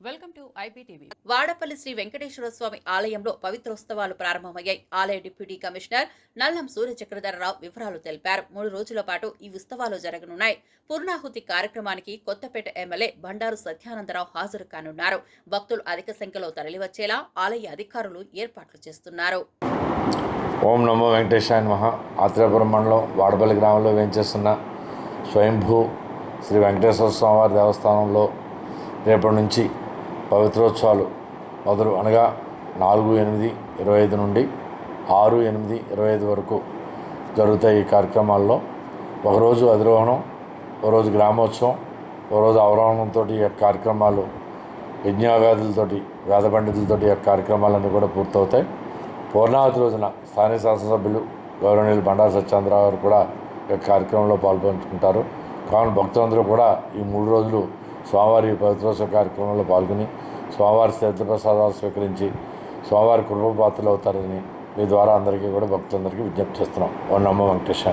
Welcome to IPTV. Vadapalli Sri Venkateswara Swamy ఆలయంలో పవిత్రోత్సవాలు ప్రారంభమయ్యాయి. ఆలయ డిప్యూటీ కమిషనర్ నల్లం సూర్య చక్రధరరావు వివరాలు తెలిపారు. మూడు రోజుల పాటు ఈ ఉత్సవాలు జరగనున్నాయి. పూర్ణాహుతి కార్యక్రమానికి కొత్తపేట ఎమ్మెల్యే బండారు సత్యానందరావు హాజరు కానున్నారు. భక్తులు అధిక సంఖ్యలో తరలివచ్చేలా ఆలయ అధికారులు ఏర్పాట్లు చేస్తున్నారు. ఓం నమో వెంకటేశాయ నమః. ఆత్రేయపురం మండలం వాడపల్లి గ్రామంలో వేంచేస్తున్న స్వయంభూ శ్రీ వెంకటేశ్వర స్వామివారి దేవస్థానంలో రేపటి నుంచి పవిత్రోత్సవాలు మొదలు అనగా నాలుగు ఎనిమిది ఇరవై ఐదు నుండి ఆరు ఎనిమిది ఇరవై ఐదు వరకు జరుగుతాయి ఈ కార్యక్రమాల్లో. ఒకరోజు అధిరోహణం ఒకరోజు గ్రామోత్సవం ఒకరోజు అవరోహణంతో ఈ యొక్క కార్యక్రమాలు యజ్ఞాగాదులతోటి వేద పండితులతోటి ఈ యొక్క కార్యక్రమాలన్నీ కూడా పూర్తవుతాయి. పూర్ణావతి రోజున స్థానిక శాసనసభ్యులు గౌరవనీయులు బండారు సత్యేంద్రరావు గారు కూడా ఈ యొక్క కార్యక్రమంలో పాల్పంచుకుంటారు. కావున భక్తులందరూ కూడా ఈ మూడు రోజులు స్వామివారి పవిత్రోత్సవ కార్యక్రమంలో పాల్గొని స్వామివారి ప్రసాదాలు స్వీకరించి స్వామివారి కృపపాత్రలు అవుతారని మీ ద్వారా అందరికీ కూడా భక్తులందరికీ విజ్ఞప్తి చేస్తున్నాం. ఓ నమ్మ వెంకటేశ్వర